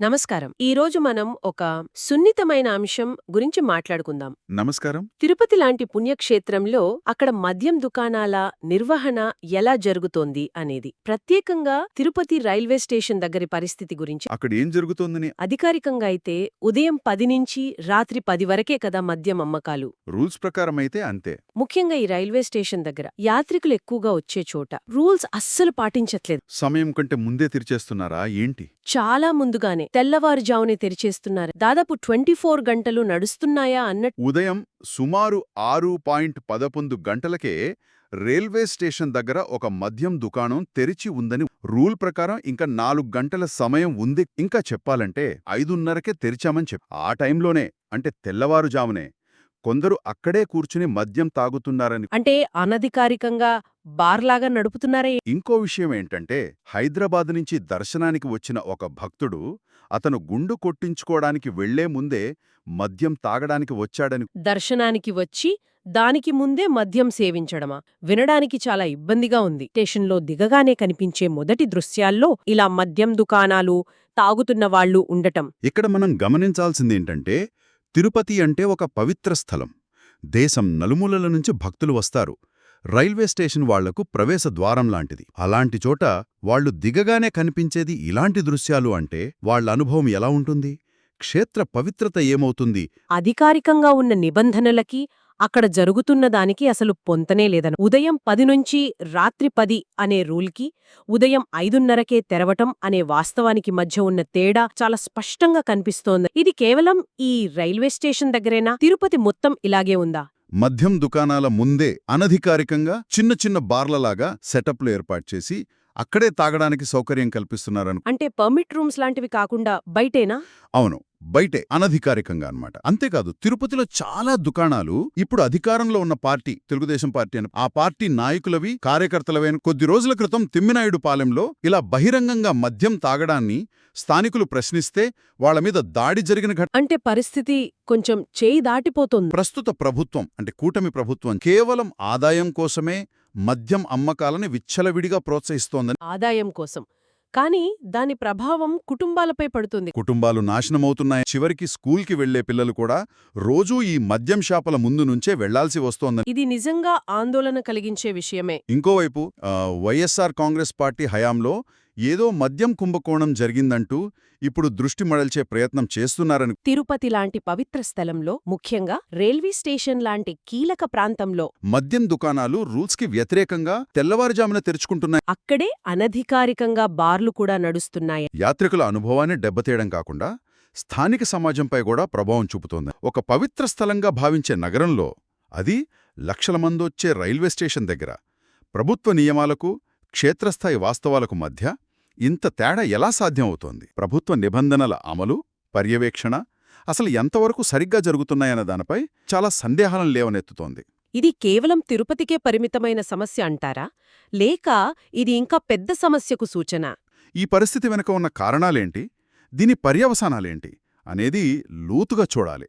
నమస్కారం. ఈ రోజు మనం ఒక సున్నితమైన అంశం గురించి మాట్లాడుకుందాం. నమస్కారం. తిరుపతి లాంటి పుణ్యక్షేత్రంలో అక్కడ మద్యం దుకాణాల నిర్వహణ ఎలా జరుగుతోంది అనేది. ప్రత్యేకంగా తిరుపతి రైల్వే స్టేషన్ దగ్గరి పరిస్థితి గురించి అక్కడ ఏం జరుగుతోందని? అధికారికంగా అయితే ఉదయం పది నుంచి రాత్రి పది వరకే కదా మద్యం అమ్మకాలు. రూల్స్ ప్రకారం అయితే అంతే. ముఖ్యంగా ఈ రైల్వే స్టేషన్ దగ్గర యాత్రికులు ఎక్కువగా వచ్చే చోట రూల్స్ అస్సలు పాటించట్లేదు. సమయం కంటే ముందే తెరిచేస్తున్నారా? ఏంటి? చాలా ముందుగానే తెల్లవారుజామునే తెరిచేస్తున్నారు. దాదాపు ట్వంటీ ఫోర్ గంటలు నడుస్తున్నాయా అన్నట్టు ఉదయం సుమారు ఆరు పాయింట్ పదకొండు గంటలకే రైల్వే స్టేషన్ దగ్గర ఒక మద్యం దుకాణం తెరిచి ఉందని రూల్ ప్రకారం ఇంకా నాలుగు గంటల సమయం ఉంది. ఇంకా చెప్పాలంటే ఐదున్నరకే తెరిచామని చెప్ ఆ టైంలోనే అంటే తెల్లవారుజామునే కొందరు అక్కడే కూర్చుని మద్యం తాగుతున్నారని అంటే అనధికారికంగా బార్లాగా నడుపుతున్నారే? ఇంకో విషయం ఏంటంటే హైదరాబాద్ నుంచి దర్శనానికి వచ్చిన ఒక భక్తుడు అతను గుండు కొట్టించుకోవడానికి వెళ్ళే ముందే మద్యం తాగడానికి వచ్చాడని దర్శనానికి వచ్చి దానికి ముందే మద్యం సేవించడమా? వినడానికి చాలా ఇబ్బందిగా ఉంది. స్టేషన్లో దిగగానే కనిపించే మొదటి దృశ్యాల్లో ఇలా మద్యం దుకాణాలు తాగుతున్న వాళ్ళు ఉండటం. ఇక్కడ మనం గమనించాల్సిందేంటంటే తిరుపతి అంటే ఒక పవిత్ర స్థలం. దేశం నలుమూలల నుంచి భక్తులు వస్తారు. రైల్వే స్టేషన్ వాళ్ళకు ప్రవేశ ద్వారం లాంటిది. అలాంటి చోట వాళ్ళు దిగగానే కనిపించేది ఇలాంటి దృశ్యాలు అంటే వాళ్ళ అనుభవం ఎలా ఉంటుంది? క్షేత్ర పవిత్రత ఏమవుతుంది? అధికారికంగా ఉన్న నిబంధనలకి అక్కడ జరుగుతున్న దానికి అసలు పొంతనే లేదను. ఉదయం పది నుంచి రాత్రి పది అనే రూల్కి ఉదయం ఐదున్నరకే తెరవటం అనే వాస్తవానికి మధ్య ఉన్న తేడా చాలా స్పష్టంగా కనిపిస్తోంది. ఇది కేవలం ఈ రైల్వే స్టేషన్ దగ్గరేనా? తిరుపతి మొత్తం ఇలాగే ఉందా? మద్యం దుకాణాల ముందే అనధికారికంగా చిన్న చిన్న బార్లలాగా సెటప్లు ఏర్పాటు చేసి అక్కడే తాగడానికి సౌకర్యం కల్పిస్తున్నారను అంటే పర్మిట్ రూమ్స్ లాంటివి కాకుండా బయటేనా? అవును బయటే అనధికారికంగా అన్నమాట. అంతేకాదు తిరుపతిలో చాలా దుకాణాలు ఇప్పుడు అధికారంలో ఉన్న పార్టీ తెలుగుదేశం పార్టీ అని. ఆ పార్టీ నాయకులవి కార్యకర్తలవైన కొద్ది రోజుల క్రితం తిమ్మినాయుడు పాలెంలో ఇలా బహిరంగంగా మద్యం తాగడాన్ని స్థానికులు ప్రశ్నిస్తే వాళ్ళ మీద దాడి జరిగిన ఘట అంటే పరిస్థితి కొంచెం చేయి దాటిపోతోంది. ప్రస్తుత ప్రభుత్వం అంటే కూటమి ప్రభుత్వం కేవలం ఆదాయం కోసమే మద్యం అమ్మకాలని విచ్చలవిడిగా ప్రోత్సహిస్తోందని ఆదాయం కోసం. కానీ దాని ప్రభావం కుటుంబాలపై పడుతుంది. కుటుంబాలు నాశనమవుతున్నాయి చివరికి స్కూల్కి వెళ్ళే పిల్లలు కూడా రోజూ ఈ మద్యం షాపుల ముందు నుంచే వెళ్ళాల్సి వస్తోందని ఇది నిజంగా ఆందోళన కలిగించే విషయమే. ఇంకోవైపు వైఎస్ఆర్ కాంగ్రెస్ పార్టీ హయాంలో ఏదో మద్యం కుంభకోణం జరిగిందంటూ ఇప్పుడు దృష్టి మడల్చే ప్రయత్నం చేస్తున్నారని తిరుపతి లాంటి పవిత్ర స్థలంలో ముఖ్యంగా రైల్వే స్టేషన్ లాంటి కీలక ప్రాంతంలో మద్యం దుకాణాలు రూల్స్కి వ్యతిరేకంగా తెల్లవారుజామున తెరుచుకుంటున్నాయి. అక్కడే అనధికారికంగా బార్లు కూడా నడుస్తున్నాయి. యాత్రికుల అనుభవాన్ని దెబ్బతీయడం కాకుండా స్థానిక సమాజంపై కూడా ప్రభావం చూపుతోంది. ఒక పవిత్ర స్థలంగా భావించే నగరంలో అది లక్షల మందొచ్చే రైల్వే స్టేషన్ దగ్గర ప్రభుత్వ నియమాలకు క్షేత్రస్థాయి వాస్తవాలకు మధ్య ఇంత తేడా ఎలా సాధ్యం అవుతోంది? ప్రభుత్వ నిబంధనల అమలు పర్యవేక్షణ అసలు ఎంతవరకు సరిగ్గా జరుగుతున్నాయన్న దానిపై చాలా సందేహాలను లేవనెత్తుతోంది. ఇది కేవలం తిరుపతికే పరిమితమైన సమస్య అంటారా? లేక ఇది ఇంకా పెద్ద సమస్యకు సూచన? ఈ పరిస్థితి వెనుక ఉన్న కారణాలేంటి? దీని పర్యవసానాలేంటి? అనేది లోతుగా చూడాలి.